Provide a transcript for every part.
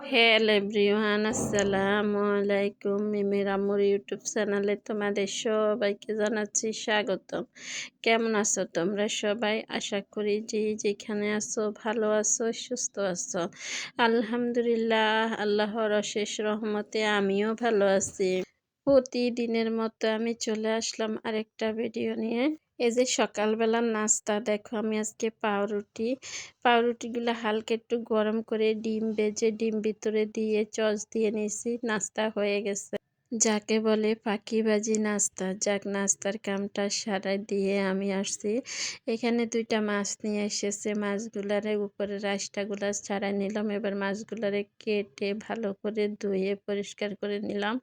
Hello everyone আসসালামু আলাইকুম। মিমির আমর ইউটিউব চ্যানেলে তোমাদের সবাইকে জানাচ্ছি স্বাগতম। কেমন আছো তোমরা সবাই? আশা করি যে যেখানে আছো, ভালো আছো, সুস্থ আছো। আলহামদুলিল্লাহ, আল্লাহর অশেষ রহমতে আমিও ভালো আছি। প্রতিদিনের মতো আমি চলে আসলাম আরেকটা ভিডিও নিয়ে। এই যে সকালবেলার নাস্তা, দেখো আমি আজকে পাউরুটি। পাউরুটিগুলো হালকা একটু গরম করে ডিম বেজে ডিম ভিতরে দিয়ে চচ দিয়ে নিয়েছি, নাস্তা হয়ে গেছে। যাকে বলে পাখিবাজি নাস্তা, যাক নাস্তার কামটা সারাই দিয়ে আমি আসছি। এখানে দুইটা মাছ নিয়ে এসেছে, মাছগুলারে উপরে রাস্তাগুলা ছাড়াই নিলাম। এবার মাছগুলারে কেটে ভালো করে ধুয়ে পরিষ্কার করে নিলাম।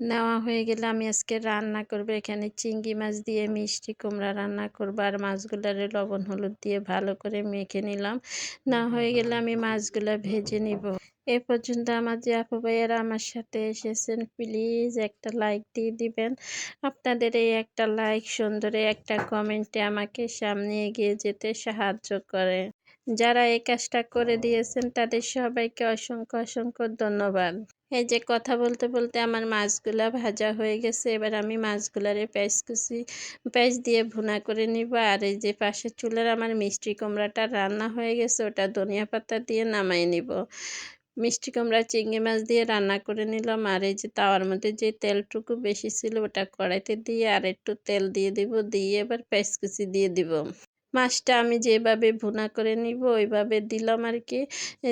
নেওয়া হয়ে গেলে আমি আজকে রান্না করব। এখানে চিংড়ি মাছ দিয়ে, মিষ্টি কুমড়া রান্না করব আর মাছগুলারে লবণ, হলুদ দিয়ে ভালো করে মেখে নিলাম। না হয়ে গেলে আমি মাছগুলা ভেজে নিব। এ পর্যন্ত আমার যে আপু ভাইয়েরা আমার সাথে এসেছেন, প্লিজ একটা লাইক দিয়ে দিবেন। আপনাদের এই একটা লাইক সুন্দরে একটা কমেন্টে আমাকে সামনে এগিয়ে যেতে সাহায্য করে। যারা এই কাজটা করে দিয়েছেন, তাদের সবাইকে অসংখ্য অসংখ্য ধন্যবাদ। এই যে কথা বলতে বলতে আমার মাছগুলা ভাজা হয়ে গেছে, এবার আমি মাছগুলারে পেঁয়াজ কুচি পেঁয়াজ দিয়ে ভুনা করে নিব, আর এই যে পাশের চুলের আমার মিষ্টি কুমড়াটা রান্না হয়ে গেছে, ওটা ধনিয়া পাতা দিয়ে নামাই নিব। মিষ্টি কুমড়া, চিংড়ি মাছ দিয়ে রান্না করে নিলাম, আর এই যে তাওয়ার মধ্যে যে তেলটুকু বেশি ছিল ওটা কড়াইতে দিয়ে আর একটু তেল দিয়ে দিব, দিয়ে এবার পেঁয়াজ কুচি দিয়ে দিব। মাছটা আমি যেভাবে ভুনা করে নিব, ওইভাবে দিলাম আর কি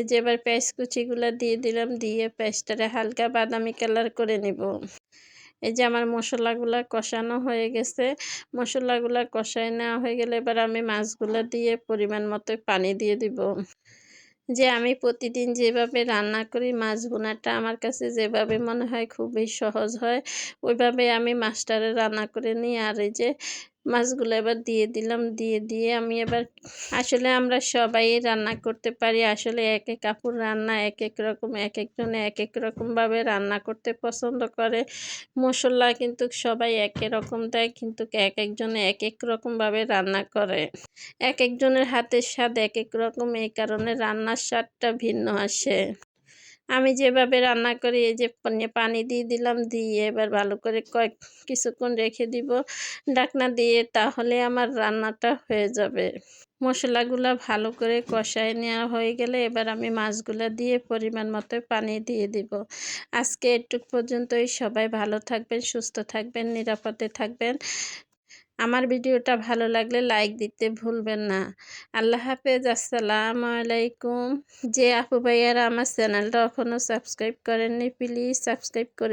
যে এবার পেঁয়াজ কুচিগুলো দিয়ে দিলাম, দিয়ে পেঁয়াজটারে হালকা বাদামি কালার করে নিব। এই যে আমার মশলাগুলো কষানো হয়ে গেছে। মশলাগুলো কষায় নেওয়া হয়ে গেলে এবার আমি মাছগুলো দিয়ে পরিমাণ মতো পানি দিয়ে দিব। যে আমি প্রতিদিন যেভাবে রান্না করি, মাছ বোনাটা আমার কাছে যেভাবে মনে হয় খুবই সহজ হয়, ওইভাবে আমি মাছটারে রান্না করে নিই। আর এই যে মাছগুলো এবার দিয়ে দিলাম, দিয়ে দিয়ে আমি এবার আসলে আমরা সবাই রান্না করতে পারি। আসলে এক এক কাপড় রান্না এক এক রকম, এক একজনে এক এক রকমভাবে রান্না করতে পছন্দ করে। মশলা কিন্তু সবাই এক রকম দেয়, কিন্তু এক একজনে এক এক রকমভাবে রান্না করে। এক একজনের হাতের স্বাদ এক এক রকম, এই কারণে রান্নার স্বাদটা ভিন্ন আসে। আমি যেভাবে রান্না করি, এই যে পানি দিয়ে দিলাম, দিয়ে এবার ভালো করে কয়েক কিছুক্ষণ রেখে দিব ডাকনা দিয়ে, তাহলে আমার রান্নাটা হয়ে যাবে। মশলাগুলো ভালো করে কষায় নেওয়া হয়ে গেলে এবার আমি মাছগুলো দিয়ে পরিমাণ মতো পানি দিয়ে দিব। আজকে একটু পর্যন্তই। সবাই ভালো থাকবেন, সুস্থ থাকবেন, নিরাপদে থাকবেন। আমার ভিডিওটা ভালো লাগলে লাইক দিতে ভুলবেন না। আল্লাহ হাফেজ, আসসালাম আলাইকুম। যে আপু ভাইয়ারা আমার চ্যানেলটা এখনও সাবস্ক্রাইব করেননি, প্লিজ সাবস্ক্রাইব করে